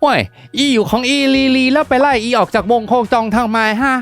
โอ้ยอีอยู่ของอีลีลีแล้วไปไล่อีออกจากวงโคจองทางไม้ฮะ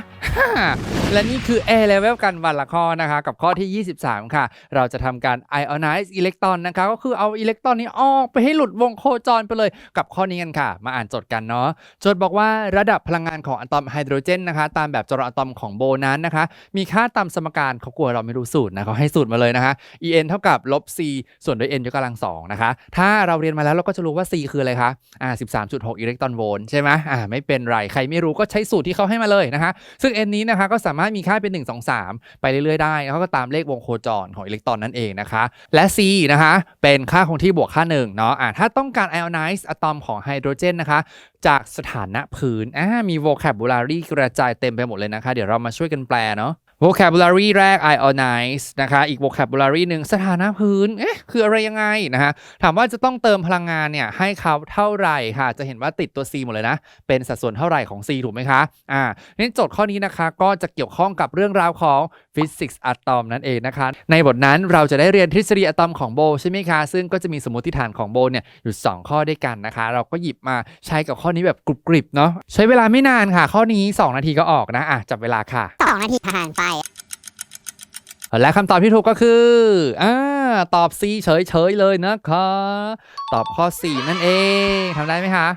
และนี่คือ A level กันวันละข้อนะคะ กับข้อที่ 23 ค่ะ เราจะทำการ ionize electron นะคะ ก็คือเอาอิเล็กตรอนนี้ออกไปให้หลุดวงโคจรไปเลยกับข้อนี้กันค่ะ มาอ่านโจทย์กันเนาะโจทย์บอกว่าระดับพลังงานของอะตอมไฮโดรเจนนะคะ ตามแบบจรอะตอมของโบนั้นนะคะ มีค่าตามสมการเขากลัวเราไม่รู้สูตรนะเขาให้สูตรมาเลยนะคะ en เท่ากับลบ c ส่วนด้วย n ยกกำลังสองนะคะ ถ้าเราเรียนมาแล้วเราก็จะรู้ว่า c คืออะไรคะอ่า13.6 อิเล็กตรอนโวลต์ใช่ไหมอ่าไม่เป็นไรใครไม่รู้ก็ใช้สูตรที่เขาให้มาเลยนะคะ ซึ่ง n นี้นะคะก็สามารถถ้ามีค่าเป็น 1 2 3 ไปเรื่อยๆได้แล้วก็ตามเลขวงโคจรของอิเล็กตรอนนั่นเองนะคะ และ c นะคะเป็นค่าคงที่บวกค่า1เนาะอ่าถ้าต้องการ ionize อะตอมของไฮโดรเจนนะคะจากสถานะพื้นอ่ามี vocabulary กระจายเต็มไปหมดเลยนะคะ เดี๋ยวเรามาช่วยกันแปลเนาะ vocabulary แรก ionize นะคะ อีก vocabulary หนึ่งสถานะพื้น เอ๊ะ คืออะไรยังไงนะฮะ ถามว่าจะต้องเติมพลังงานเนี่ยให้เขาเท่าไหร่ค่ะ จะเห็นว่าติดตัว c หมดเลยนะ เป็นสัดส่วนเท่าไหร่ของ c ถูกไหมคะ อ่าในโจทย์ข้อนี้นะคะก็จะเกี่ยวข้องกับเรื่องราวของ physics อะตอมนั่นเองนะคะ ในบทนั้นเราจะได้เรียนทฤษฎีอะตอมของโบใช่ไหมคะ ซึ่งก็จะมีสมมติฐานของโบเนี่ยอยู่ 2 ข้อด้วยกันนะคะ เราก็หยิบมาใช้กับข้อนี้แบบกรุบกริบเนาะ ใช้เวลาไม่นานค่ะ ข้อนี้ 2 นาทีก็ออกนะ อะจับเวลาค่ะ องนาทีผ่านไป และคำตอบที่ถูกก็คืออ่าตอบ C เฉยๆเลยนะคะ ตอบข้อ 4 นั่นเองทำได้ไหมคะ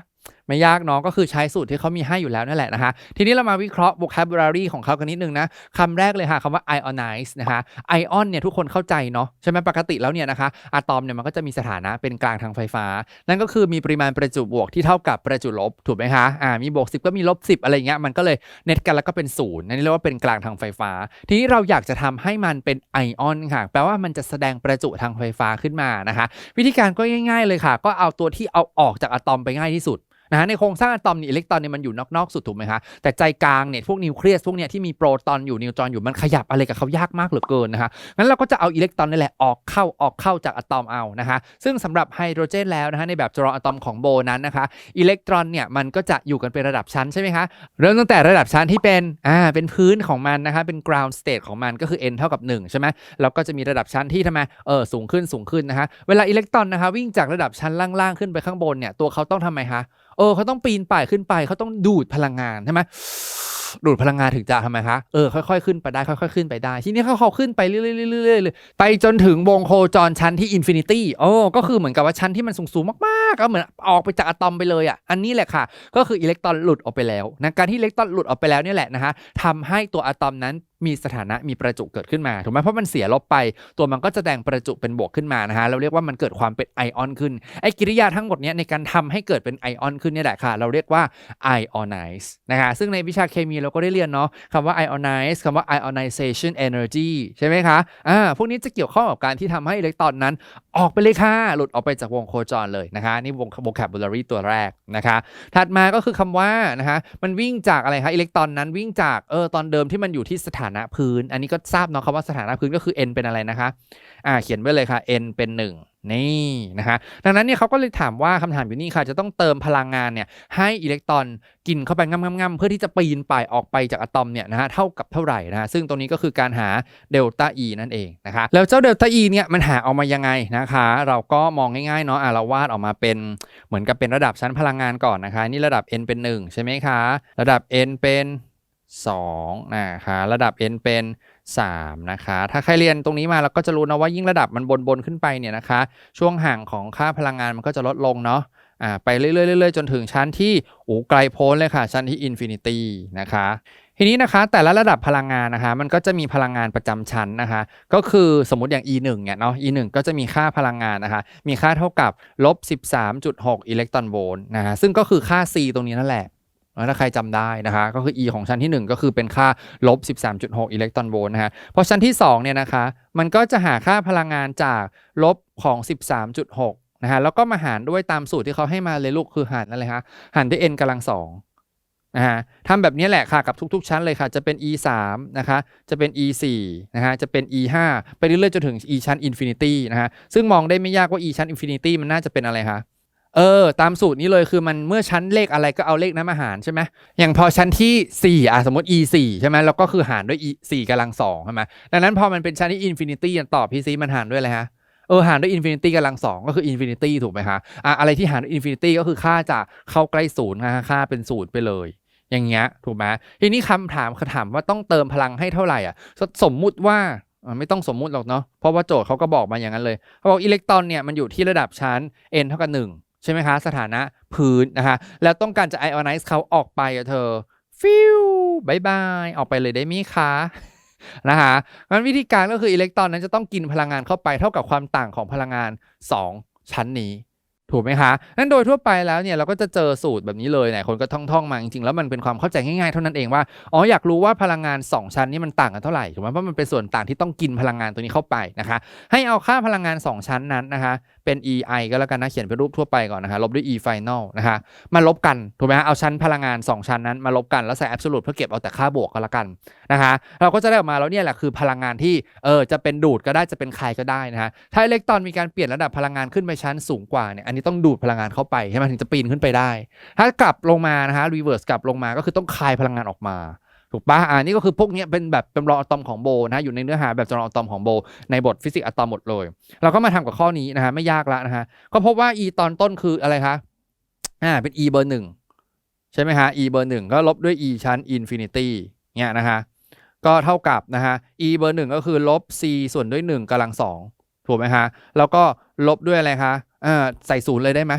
ไม่ยากเนาะก็คือใช้สูตรที่เขามีให้อยู่แล้วนั่นแหละนะคะทีนี้เรามาวิเคราะห์ vocabulary ของเขากันนิดนึงนะคำแรกเลยค่ะคำว่า ionize นะคะ ion เนี่ยทุกคนเข้าใจเนาะใช่ไหมปกติแล้วเนี่ยนะคะอะตอมเนี่ยมันก็จะมีสถานะเป็นกลางทางไฟฟ้า นั่นก็คือมีปริมาณประจุบวกที่เท่ากับประจุลบถูกไหมคะอ่ามีบวก 10 ก็มีลบ 10 อะไรเงี้ยมันก็เลยเน็ตกันแล้วก็เป็นศูนย์นั่นเรียกว่าเป็นกลางทางไฟฟ้า ทีนี้เราอยากจะทำให้มันเป็นไอออนค่ะ แปลว่ามันจะแสดงประจุทางไฟฟ้าขึ้นมานะคะ วิธีการก็ง่าย ๆเลยค่ะ ก็เอาตัวที่เอาออกจากอะตอมไปง่ายที่สุด นะฮะในโครงสร้างอะตอมนี่อิเล็กตรอนเนี่ยมันอยู่นอกๆสุดถูกไหมคะแต่ใจกลางเนี่ยพวกนิวเคลียสพวกเนี้ยที่มีโปรตอนอยู่นิวตรอนอยู่มันขยับอะไรกับเขายากมากเหลือเกินนะคะงั้นเราก็จะเอาอิเล็กตรอนนี่แหละออกเข้าออกเข้าจากอะตอมเอานะคะซึ่งสำหรับไฮโดรเจนแล้วนะคะในแบบจรวดอะตอมของโบนั้นนะคะอิเล็กตรอนเนี่ยมันก็จะอยู่กันเป็นระดับชั้นใช่ไหมคะเริ่มตั้งแต่ระดับชั้นที่เป็นอ่าเป็นพื้นของมันนะคะเป็น ground state ของมันก็คือ n เท่ากับ1ใช่ไหมแล้วก็จะมีระดับชั้นที่ทำไมเออสูงขึ้นสูงขึ้นนะคะเวลาอิเล็กตรอนนะคะวิ่งจากระดับชั้นล่างๆขึ้นไปข้างบนเนี่ยตัวเขาต้องทำไมคะเออเขาต้องปีนป่ายขึ้นไปเขาต้องดูดพลังงานใช่ไหมดูดพลังงานถึงจะทำไมคะเออค่อยๆขึ้นไปได้ค่อยๆขึ้นไปได้ ทีนี้เขาเขาขึ้นไปเรื่อยๆเรื่อยๆเลยไปจนถึงวงโคจรชั้นที่อินฟินิตี้โอ้ก็คือเหมือนกับว่าชั้นที่มันสูงๆมากๆก็เหมือนออกไปจากอะตอมไปเลยอะอันนี้แหละค่ะ ก็คืออิเล็กตรอนหลุดออกไปแล้วนะการที่อิเล็กตรอนหลุดออกไปแล้วเนี่ยแหละนะฮะทำให้ตัวอะตอมนั้น มีสถานะมีประจุเกิดขึ้นมาถูกไหมเพราะมันเสียลบไป ตัวมันก็จะแดงประจุเป็นบวกขึ้นมานะฮะเราเรียกว่ามันเกิดความเป็นไอออนขึ้นไอกิริยาทั้งหมดเนี้ยในการทำให้เกิดเป็นไอออนขึ้นนี่แหละค่ะ เราเรียกว่า ionize นะฮะซึ่งในวิชาเคมีเราก็ได้เรียนเนาะคำว่า ionize คำว่า ionization energy ใช่ไหมคะอ่าพวกนี้จะเกี่ยวข้องกับการที่ทำให้อิเล็กตรอนนั้น ออกไปเลยค่ะหลุดออกไปจากวงโคจรเลยนะคะนี่วง vocabulary ตัวแรกนะคะถัดมาก็คือคำว่านะคะมันวิ่งจากอะไรคะอิเล็กตรอนนั้นวิ่งจากเออตอนเดิมที่มันอยู่ที่สถานะพื้น อันนี้ก็ทราบเนาะคำว่าสถานะพื้นก็คือ n เป็นอะไรนะคะอ่าเขียนไว้เลยค่ะ n เป็น 1 นี่นะคะดังนั้นเนี่ยเขาก็เลยถามว่าคำถามอยู่นี่ค่ะ จะต้องเติมพลังงานเนี่ยให้อิเล็กตรอนกินเข้าไปง่ำๆเพื่อที่จะปีนป่ายออกไปจากอะตอมเนี่ยนะฮะเท่ากับเท่าไหร่นะฮะซึ่งตรงนี้ก็คือการหาเดลต้า E นั่นเองนะคะแล้วเจ้าเดลต้า E เนี่ยมันหาออกมายังไงนะคะ เราก็มองง่ายๆเนาะอะเราวาดออกมาเป็นเหมือนกับเป็นระดับชั้นพลังงานก่อนนะคะ นี่ระดับ n เป็น 1 ใช่ไหมคะ ระดับ n เป็น 2นะคะระดับ n เป็น 3 นะคะ ถ้าใครเรียนตรงนี้มาเราก็จะรู้นะว่ายิ่งระดับมันบนบนขึ้นไปเนี่ยนะคะ ช่วงห่างของค่าพลังงานมันก็จะลดลงเนาะอ่าไปเรื่อยๆจนถึงชั้นที่โอ้ไกลโพ้นเลยค่ะ ชั้นที่อินฟินิตี้นะคะทีนี้นะคะแต่ละระดับพลังงานนะคะมันก็จะมีพลังงานประจำชั้นนะคะ ก็คือสมมติอย่าง e 1เนี่ยเนาะ e 1ก็จะมีค่าพลังงานนะคะมีค่าเท่ากับลบ13.6 อิเล็กตรอนโวลต์นะฮะซึ่งก็คือค่า c ตรงนี้นั่นแหละ ถ้าใครจำได้นะคะ ก็คือ e ของชั้นที่ 1 ก็คือเป็นค่าลบ 13.6 อิเล็กตรอนโวลต์นะฮะพราะชั้นที่2เนี่ยนะคะ มันก็จะหาค่าพลังงานจากลบของ 13.6 นะฮะ แล้วก็มาหารด้วยตามสูตรที่เขาให้มาเลยลูกคือหารนั่นเลยฮะ หารด้วย n กำลังสองนะฮะทำแบบนี้แหละค่ะกับทุก ๆ ชั้นเลยค่ะ จะเป็น e 3นะคะ จะเป็น e 4นะฮะ จะเป็น e 5ไปเรื่อยๆจนถึง e ชั้น infinity นะฮะ ซึ่งมองได้ไม่ยากว่า e ชั้น infinity มันน่าจะเป็นอะไรคะ เออ ตามสูตรนี้เลยคือมันเมื่อชั้นเลขอะไรก็เอาเลขนั้นมาหารใช่ไหมอย่างพอชั้นที่ 4 อะ สมมติ e 4ใช่ไหมแล้วก็คือหารด้วย e 4กำลัง2ใช่ไหมดังนั้นพอมันเป็นชั้นที่ infinity อย่างตอบพีซีมันหารด้วยอะไรฮะเออหารด้วยอินฟินิตี้กำลังสองก็คืออินฟินิตี้ถูกไหมคะอะอะไรที่หารด้วยอินฟินิตี้ก็คือค่าจะเข้าใกล้ศูนย์นะฮะค่าเป็นศูนย์ไปเลย อย่างเงี้ยถูกไหมทีนี้คำถามคำถามว่าต้องเติมพลังให้เท่าไหร่อะสสมมุติว่าไม่ต้องสมมุติหรอกเนาะเพราะว่าโจทย์เขาก็บอกมาอย่างนั้นเลยเขาบอกอิเล็กตรอนเนี่ยมันอยู่ที่ระดับชั้น n เท่ากับ1 ใช่ไหมคะ สถานะพื้นนะคะ แล้วต้องการจะไอออนไนซ์เขาออกไปอะเธอ ฟิวบายบาย ออกไปเลยได้ไหมคะนะคะงั้นวิธีการก็คืออิเล็กตรอนนั้นจะต้องกินพลังงานเข้าไปเท่ากับความต่างของพลังงาน 2 ชั้นนี้ ถูกไหมคะนั้นโดยทั่วไปแล้วเนี่ยเราก็จะเจอสูตรแบบนี้เลยเนี่ยคนก็ท่องๆมาจริงๆแล้วมันเป็นความเข้าใจง่ายๆเท่านั้นเองว่า อ๋ออยากรู้ว่าพลังงาน 2 ชั้นนี้มันต่างกันเท่าไหร่ถูกไหมเพราะมันเป็นส่วนต่างที่ต้องกินพลังงานตัวนี้เข้าไปนะคะ ให้เอาค่าพลังงาน 2 ชั้นนั้นนะคะเป็น EI ก็แล้วกันนะเขียนเป็นรูปทั่วไปก่อนนะคะลบด้วย E final นะคะมาลบกันถูกไหมฮะเอาชั้นพลังงาน 2 ชั้นนั้นมาลบกันแล้วใส่ absolute เพื่อเก็บเอาแต่ค่าบวกก็แล้วกันนะคะเราก็จะได้ออกมาแล้วเนี่ยแหละคือพลังงานที่เออจะเป็นดูดก็ได้จะเป็นคายก็ได้นะฮะถ้าอิเล็กตรอนมีการเปลี่ยนระดับพลังงานขึ้นไปชั้นสูงกว่าเนี่ยอันนี้ต้องดูดพลังงานเข้าไปใช่ไหมถึงจะปีนขึ้นไปได้ ถ้ากลับลงมานะฮะ reverse กลับลงมาก็คือต้องคายพลังงานออกมาถูกปะอ่านี่ก็คือพวกนี้เป็นแบบจำลองอะตอมของโบนะะอยู่ในเนื้อหาแบบจำลองอะตอมของโบ ในบทฟิสิกส์อะตอมหมดเลย เราก็มาทำกับข้อนี้นะฮะไม่ยากละนะฮะก็พบว่า e ตอนต้นคืออะไรคะอ่าเป็น e เบอร์หนึ่งใช่ไหมฮะ e เบอร์หนึ่งก็ลบด้วย e ชั้น infinity เนี่ยนะฮะก็เท่ากับนะฮะ e เบอร์หนึ่งก็คือลบ c ส่วนด้วยหนึ่งกำลังสองถูกไหมฮะแล้วก็ ลบด้วยอะไรคะอ่าใส่ศูนย์เลยได้ไหม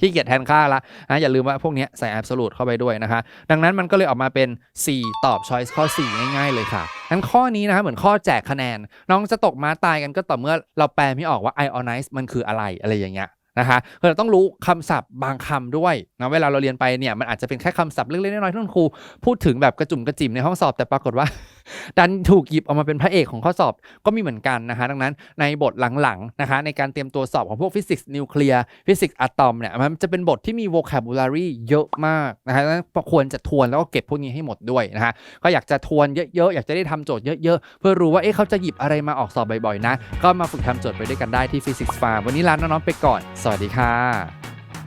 ที่เกียจแทนค่าละนะอย่าลืมว่าพวกนี้ใส่ absolute เข้าไปด้วยนะคะ ดังนั้นมันก็เลยออกมาเป็น 4 ตอบ choice ข้อ 4 ง่ายๆเลยค่ะงั้นข้อนี้นะคะเหมือนข้อแจกคะแนน น้องจะตกมาตายกันก็ต่อเมื่อเราแปลไม่ออกว่า ionize มันคืออะไรอะไรอย่างเงี้ยนะคะเราต้องรู้คำศัพท์บางคำด้วยนะเวลาเราเรียนไปเนี่ยมันอาจจะเป็นแค่คำศัพท์เล็กๆน้อยๆที่คุณครูพูดถึงแบบกระจุ่มกระจิ๋มในห้องสอบแต่ปรากฏว่า ดันถูกหยิบออกมาเป็นพระเอกของข้อสอบก็มีเหมือนกันนะคะดังนั้นในบทหลังๆนะคะในการเตรียมตัวสอบของพวกฟิสิกส์นิวเคลียร์ฟิสิกส์อะตอมเนี่ยมันจะเป็นบทที่มี vocabulary เยอะมากนะคะดังนั้นควรจะทวนแล้วก็เก็บพวกนี้ให้หมดด้วยนะคะก็อยากจะทวนเยอะๆอยากจะได้ทำโจทย์เยอะๆ เพื่อรู้ว่าเอ๊ะเขาจะหยิบอะไรมาออกสอบบ่อยๆนะ ก็มาฝึกทำโจทย์ไปด้วยกันได้ที่ฟิสิกส์ฟาร์มวันนี้ลาน้องๆไปก่อน สวัสดีค่ะ